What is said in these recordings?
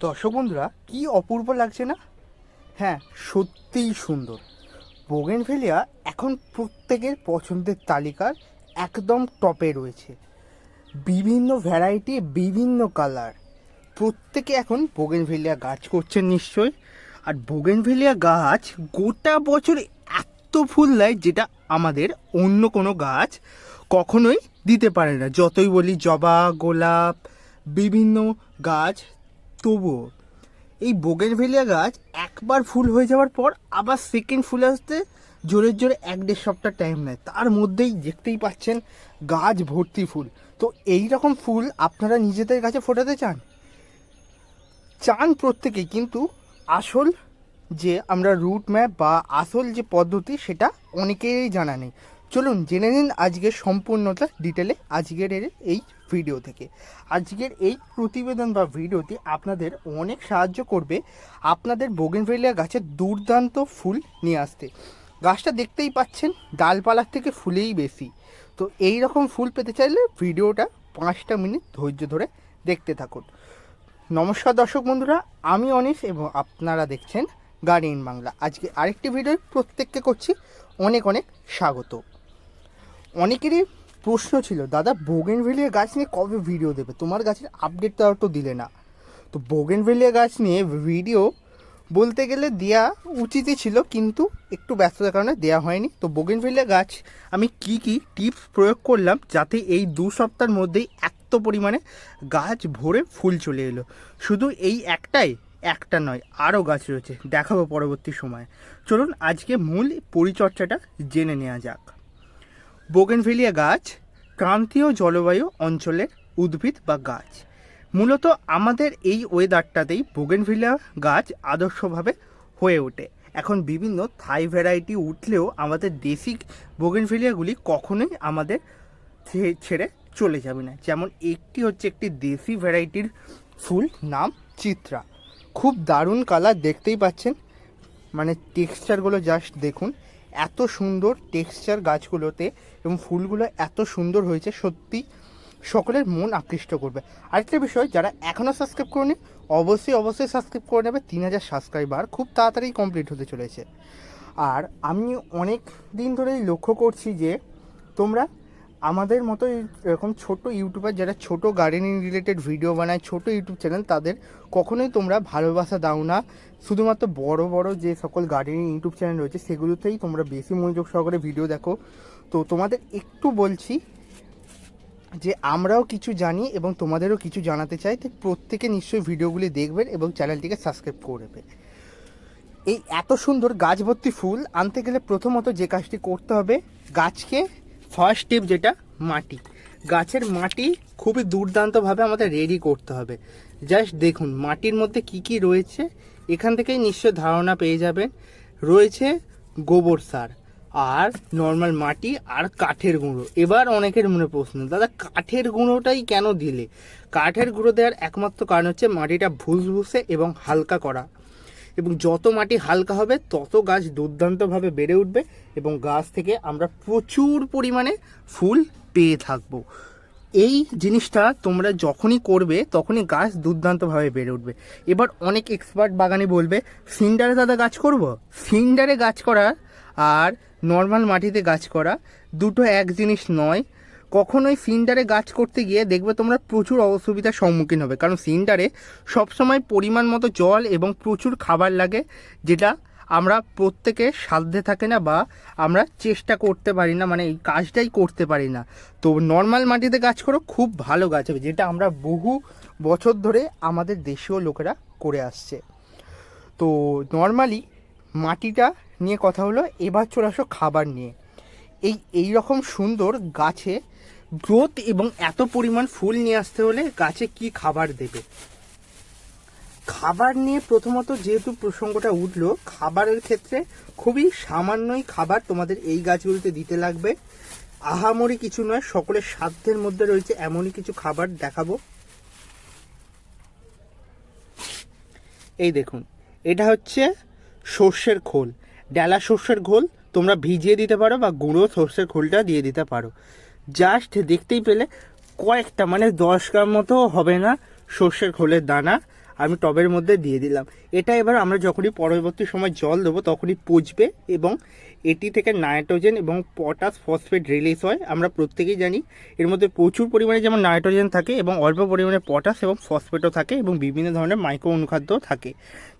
দর্শক বন্ধুরা, কি অপূর্ব লাগছে না? হ্যাঁ সত্যিই সুন্দর। বোগেনভেলিয়া এখন প্রত্যেকের পছন্দের তালিকার একদম টপে রয়েছে। বিভিন্ন ভ্যারাইটি, বিভিন্ন কালার। প্রত্যেকে এখন বোগেনভেলিয়া গাছ করছেন নিশ্চয় আর বোগেনভেলিয়া গাছ গোটা বছর এত ফুল দেয় যেটা আমাদের অন্য কোনো গাছ কখনোই দিতে পারে না। যতই বলি জবা, গোলাপ, বিভিন্ন গাছ তবুও, এই বোগেনভেলিয়া গাছ একবার ফুল হয়ে যাওয়ার পর আবার সেকেন্ড ফুল আসতে জোরে জোরে এক দেড় সপ্তাহ টাইম নেয়। তার মধ্যেই দেখতেই পাচ্ছেন গাছ ভর্তি ফুল। তো এই রকম ফুল আপনারা নিজেদের কাছে ফোটাতে চান? চান প্রত্যেকেই কিন্তু আসল যে আমরা রুট ম্যাপ বা আসল যে পদ্ধতি, সেটা অনেকেরই জানা নেই। চলুন জেনে নিন আজকের সম্পূর্ণতা ডিটেলে আজকের এই ভিডিও থেকে। আজকের এই প্রতিবেদন বা ভিডিওটি আপনাদের অনেক সাহায্য করবে আপনাদের বোগেনভেলিয়া গাছের দুর্দান্ত ফুল নিয়ে আসতে। গাছটা দেখতেই পাচ্ছেন, ডালপালার থেকে ফুলেই বেশি। তো এই রকম ফুল পেতে চাইলে ভিডিওটা পাঁচটা মিনিট ধৈর্য ধরে দেখতে থাকুন। নমস্কার দর্শক বন্ধুরা, আমি অনিশ এবং আপনারা দেখছেন গার্ডিয়ান বাংলা। আজকে আরেকটি ভিডিও প্রত্যেককে করছি অনেক অনেক স্বাগত। অনেকেরই প্রশ্ন ছিল, দাদা বোগেনভেলিয়া গাছ নিয়ে কবে ভিডিও দেবে? তোমার গাছের আপডেট দেওয়া তো দিলে না। তো বোগেনভেলিয়া গাছ নিয়ে ভিডিও বলতে গেলে দেয়া উচিতই ছিল, কিন্তু একটু ব্যস্ততার কারণে দেয়া হয়নি। তো বোগেনভেলিয়া গাছ আমি কি কি টিপস প্রয়োগ করলাম, যাতে এই দু সপ্তাহের মধ্যেই এত পরিমাণে গাছ ভরে ফুল চলে এলো? শুধু এই একটাই, একটা নয়, আরও গাছ রয়েছে, দেখাবো পরবর্তী সময়ে। চলুন আজকে মূল পরিচর্যাটা জেনে নেওয়া যাক। বোগেনভেলিয়া গাছ ক্রান্তীয় জলবায়ু অঞ্চলের উদ্ভিদ বা গাছ। মূলত আমাদের এই ওয়েদারটাতেই বোগেনভিলিয়া গাছ আদর্শভাবে হয়ে ওঠে। এখন বিভিন্ন থাই ভ্যারাইটি উঠলেও আমাদের দেশি বোগেনভিলিয়াগুলি কখনোই আমাদের ছেড়ে চলে যাবে না। যেমন একটি হচ্ছে একটি দেশি ভ্যারাইটির ফুল নাম চিত্রা। খুব দারুণ কালার দেখতেই পাচ্ছেন। মানে টেক্সচারগুলো জাস্ট দেখুন। এত সুন্দর টেক্সচার গাছগুলোতে এবং ফুলগুলো এত সুন্দর হয়েছে, সত্যি সকলের মন আকৃষ্ট করবে। আরেকটা বিষয়, যারা এখনও সাবস্ক্রাইব করেনি, অবশ্যই অবশ্যই সাবস্ক্রাইব করে নেবে। তিন হাজার সাবস্ক্রাইবার খুব তাড়াতাড়ি কমপ্লিট হতে চলেছে। আর আমি অনেক দিন ধরেই লক্ষ্য করছি যে তোমরা আমাদের মতো এরকম ছোট ইউটিউবার যারা ছোট গার্ডেনিং রিলেটেড ভিডিও বানায়, ছোট ইউটিউব চ্যানেল তাদের কখনোই তোমরা ভালোবাসা দাও না। শুধুমাত্র বড় বড় যে সকল গার্ডেনিং ইউটিউব চ্যানেল রয়েছে, সেগুলোতেই তোমরা বেশি মনোযোগ সহকারে ভিডিও দেখো। তো তোমাদের একটু বলছি যে আমরাও কিছু জানি এবং তোমাদেরও কিছু জানাতে চাই, তাই প্রত্যেকে নিশ্চয়ই ভিডিওগুলি দেখবেন এবং চ্যানেলটিকে সাবস্ক্রাইব করবে এই এত সুন্দর গাছ ভর্তি ফুল আনতে গেলে প্রথমত যে কাজটি করতে হবে, গাছকে ফার্স্ট স্টেপ যেটা মাটি। গাছের মাটি খুবই দুর্দান্তভাবে আমাদের রেডি করতে হবে। জাস্ট দেখুন, মাটির মধ্যে কি কি রয়েছে, এখান থেকেই নিশ্চয় ধারণা পেয়ে যাবেন। রয়েছে গোবর সার আর নর্মাল মাটি আর কাঠের গুঁড়ো। এবার অনেকের মনে প্রশ্ন, দাদা, কাঠের গুঁড়োটাই কেন দিলে? কাঠের গুঁড়ো দেওয়ার একমাত্র কারণ হচ্ছে মাটিটা ভুসভুসে এবং হালকা করা। এবং যত মাটি হালকা হবে, তত গাছ দুর্দান্তভাবে বেড়ে উঠবে এবং গাছ থেকে আমরা প্রচুর পরিমাণে ফুল পেয়ে থাকব। এই জিনিসটা তোমরা যখনই করবে, তখনই গাছ দুর্দান্তভাবে বেড়ে উঠবে। এবার অনেক এক্সপার্ট বাগানে বলবে, সিন্ডারে দাদা গাছ করব? সিন্ডারে গাছ করা আর নর্মাল মাটিতে গাছ করা দুটো এক জিনিস নয় কখনোই সিন্ডারে গাছ করতে গিয়ে দেখবে তোমরা প্রচুর অসুবিধার সম্মুখীন হবে। কারণ সিন্ডারে সবসময় পরিমাণ মতো জল এবং প্রচুর খাবার লাগে, যেটা আমরা প্রত্যেকে সাধ্যে থাকে না বা আমরা চেষ্টা করতে পারি না মানে এই কাজটাই করতে পারি না। তো নর্মাল মাটিতে গাছ করো, খুব ভালো গাছ হবে, যেটা আমরা বহু বছর ধরে আমাদের দেশীয় লোকেরা করে আসছে। তো নর্মালি মাটিটা নিয়ে কথা হলো, এবার চলে আসো খাবার নিয়ে। এই এই রকম সুন্দর গাছে গ্রোথ এবং এত পরিমাণ ফুল নিয়ে আসতে হলে গাছে কি খাবার দেবে? খাবার নিয়ে প্রথমত যেহেতু প্রসঙ্গটা উঠল, খাবারের ক্ষেত্রে খুবই সামান্যই খাবার তোমাদের এই গাছগুলিতে দিতে লাগবে। আহামরি কিছু নয়, সকলের সাধ্যের মধ্যে রয়েছে এমনই কিছু খাবার দেখাবো। এই দেখুন, এটা হচ্ছে সর্ষের খোল। ডালা সর্ষের খোল তোমরা ভিজিয়ে দিতে পারো বা গুঁড়ো সর্ষের খোলটা দিয়ে দিতে পারো। জাস্ট দেখতেই পেলে কয়েকটা মানে দশ গ্রাম মতো হবে না সর্ষের খোলের দানা আমি টবের মধ্যে দিয়ে দিলাম। এটা এবার আমরা যখনই পরবর্তী সময় জল দেবো তখনই পচবে এবং এটি থেকে নাইট্রোজেন এবং পটাশ ফসফেট রিলিজ হয়। আমরা প্রত্যেকেই জানি এর মধ্যে প্রচুর পরিমাণে যেমন নাইট্রোজেন থাকে এবং অল্প পরিমাণে পটাশ এবং ফসফেটও থাকে এবং বিভিন্ন ধরনের মাইক্রো অনুখাদ্যও থাকে,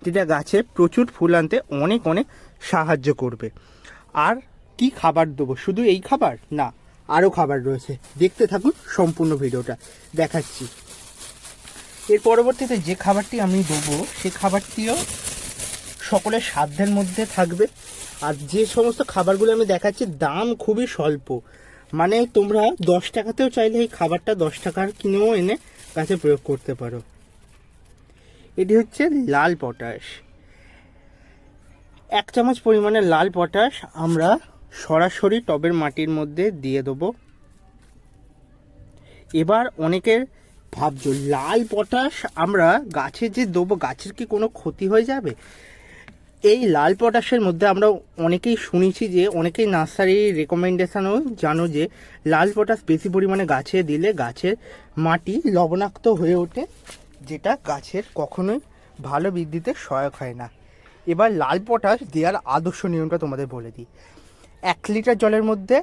যেটা গাছে প্রচুর ফুল আনতে অনেক অনেক সাহায্য করবে। আর কি খাবার দেবো? শুধু এই খাবার? না আরও খাবার রয়েছে। দেখতে থাকুন সম্পূর্ণ ভিডিওটা। দেখাচ্ছি। এর পরবর্তীতে যে খাবারটি আমি দেবো সেই খাবারটিও সকলের সাধ্যের মধ্যে থাকবে। আর যে সমস্ত খাবারগুলো আমি দেখাচ্ছি, দাম খুবই স্বল্প। মানে তোমরা দশ টাকাতেও চাইলে এই খাবারটা দশ টাকার কিনেও এনে গাছে প্রয়োগ করতে পারো। এটি হচ্ছে লাল পটাশ। এক চামচ পরিমাণে লাল পটাশ আমরা সরাসরি টবের মাটির মধ্যে দিয়ে দেবো। এবার অনেকের ভাবছ, লাল পটাশ আমরা গাছে যে দেবো, গাছের কি কোনো ক্ষতি হয়ে যাবে? এই লাল পটাশের মধ্যে আমরা অনেকেই শুনেছি যে, অনেকেই নার্সারি রেকমেন্ডেশনও জানো যে, লাল পটাশ বেশি পরিমাণে গাছে দিলে গাছের মাটি লবণাক্ত হয়ে ওঠে, যেটা গাছের কখনোই ভালো বৃদ্ধিতে সহায়ক হয় না। এবার লাল পটাশ দেওয়ার আদর্শ নিয়মটা তোমাদের বলে দিই। এক লিটার জলের মধ্যে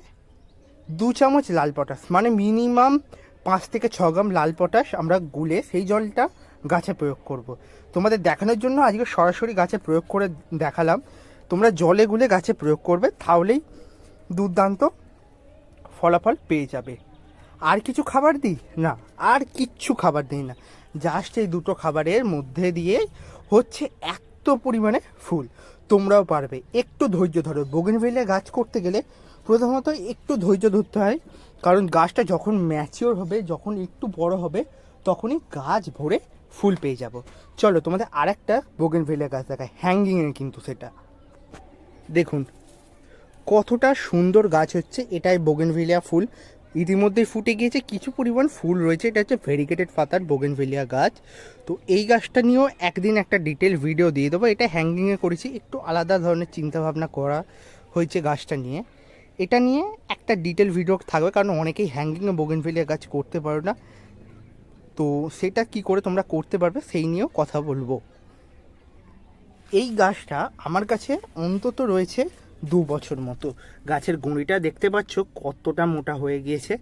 দু চামচ লাল পটাশ মানে মিনিমাম পাঁচ থেকে ছ গ্রাম লাল পটাশ আমরা গুলে সেই জলটা গাছে প্রয়োগ করব। তোমাদের দেখানোর জন্য আজকে সরাসরি গাছে প্রয়োগ করে দেখালাম। তোমরা জলে গুলে গাছে প্রয়োগ করবে, তাহলেই দুর্দান্ত ফলাফল পেয়ে যাবে। আর কিছু খাবার দিই? না, আর কিচ্ছু খাবার দিই না। জাস্ট এই দুটো খাবারের মধ্যে দিয়ে হচ্ছে এত পরিমাণে ফুল। তোমরাও পারবে। একটু ধৈর্য ধরো। বোগেনভেলিয়া গাছ করতে গেলে প্রথমত একটু ধৈর্য ধরতে হয়। কারণ গাছটা যখন ম্যাচিওর হবে, যখন একটু বড় হবে, তখনই গাছ ভরে ফুল পেয়ে যাব। চলো, তোমাদের আরেকটা বোগেনভেলিয়া গাছ দেখায় হ্যাঙ্গিংয়ে কিন্তু সেটা। দেখুন, কতটা সুন্দর গাছ হচ্ছে। এটাই বোগেনভেলিয়া ফুল। ইতিমধ্যেই ফুটে গিয়েছে কিছু পরিমাণ ফুল রয়েছে। এটা হচ্ছে ভেরিগেটেড পাতার বোগেনভেলিয়া গাছ। তো এই গাছটা নিয়েও একদিন একটা ডিটেল ভিডিও দিয়ে দেবো। এটা হ্যাঙ্গিংয়ে করেছি। একটু আলাদা ধরনের চিন্তাভাবনা করা হয়েছে গাছটা নিয়ে। এটা নিয়ে একটা ডিটেল ভিডিও থাকবে, কারণ অনেকেই হ্যাঙ্গিংয়ে বোগেনভেলিয়া গাছ করতে পারো না। তো সেটা কি করে তোমরা করতে পারবে সেই নিয়েও কথা বলব। এই গাছটা আমার কাছে অন্তত রয়েছে দু বছর মতো। গাছের গুঁড়িটা দেখতে পাচ্ছ কতটা মোটা হয়ে গিয়েছে।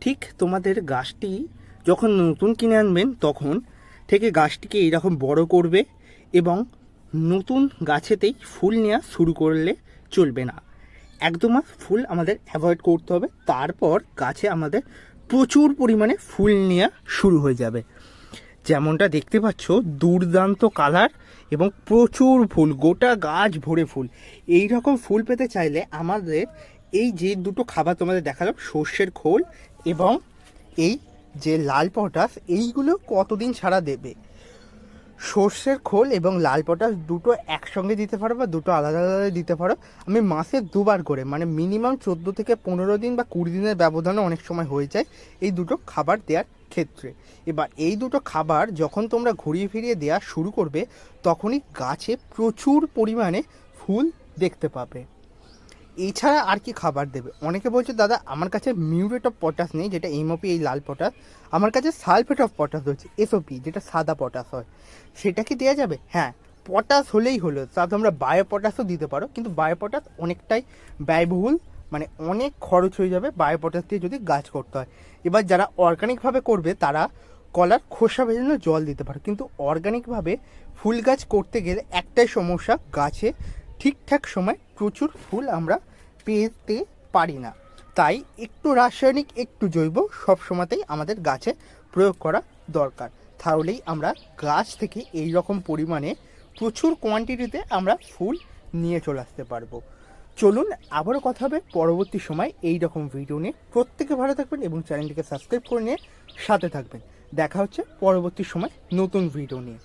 ঠিক তোমাদের গাছটি যখন নতুন কিনে আনবেন তখন থেকে গাছটিকে এইরকম বড় করবে এবং নতুন গাছেতেই ফুল নেওয়া শুরু করলে চলবে না। এক দু মাস ফুল আমাদের অ্যাভয়েড করতে হবে। তারপর গাছে আমাদের প্রচুর পরিমাণে ফুল নেওয়া শুরু হয়ে যাবে। যেমনটা দেখতে পাচ্ছ, দুর্দান্ত কালার। এবং প্রচুর ফুল, গোটা গাছ ভরে ফুল। এই রকম ফুল পেতে চাইলে আমাদের এই যে দুটো খাবার তোমাদের দেখালাম, সর্ষের খোল এবং এই যে লাল পটাশ, এইগুলো কতদিন ছাড়া দেবে? সর্ষের খোল এবং লাল পটাশ দুটো একসঙ্গে দিতে পারো বা দুটো আলাদা আলাদা দিতে পারো। আমি মাসে দুবার করে মানে মিনিমাম চোদ্দ থেকে পনেরো দিন বা কুড়ি দিনের ব্যবধানে অনেক সময় হয়ে যায় এই দুটো খাবার দেওয়ার ক্ষেত্রে। এবার এই দুটো খাবার যখন তোমরা ঘুরিয়ে ফিরিয়ে দেওয়া শুরু করবে, তখনই গাছে প্রচুর পরিমাণে ফুল দেখতে পাবে। এছাড়া আর কি খাবার দেবে? অনেকে বলছে, দাদা, আমার কাছে মিউরেট অফ পটাশ নেই, যেটা এমওপি এই লাল পটাশ। আমার কাছে সালফেট অফ পটাশ রয়েছে এসওপি যেটা সাদা পটাশ হয়। সেটা কি দেওয়া যাবে? হ্যাঁ পটাশ হলেই হলো। তা তোমরা বায়ো পটাশও দিতে পারো, কিন্তু বায়ো পটাশ অনেকটাই ব্যয়বহুল মানে অনেক খরচ হয়ে যাবে বায়োপটাস দিয়ে যদি গাছ করতে হয়। এবার যারা অর্গানিকভাবে করবে, তারা কলার খোসা ভেজানো জল দিতে পারো। কিন্তু অর্গানিকভাবে ফুল গাছ করতে গেলে একটাই সমস্যা, গাছে ঠিকঠাক সময় প্রচুর ফুল আমরা পেতে পারি না। তাই একটু রাসায়নিক, একটু জৈব সব সময়তেই আমাদের গাছে প্রয়োগ করা দরকার। তাহলেই আমরা গাছ থেকে এই রকম পরিমাণে প্রচুর কোয়ান্টিটিতে আমরা ফুল নিয়ে চলে আসতে পারব। চলুন আবারও কথা হবে পরবর্তী সময় এই রকম ভিডিও নিয়ে। প্রত্যেকে ভালো থাকবেন এবং চ্যানেলটিকে সাবস্ক্রাইব করে নিয়ে সাথে থাকবেন। দেখা হচ্ছে পরবর্তী সময় নতুন ভিডিও নিয়ে।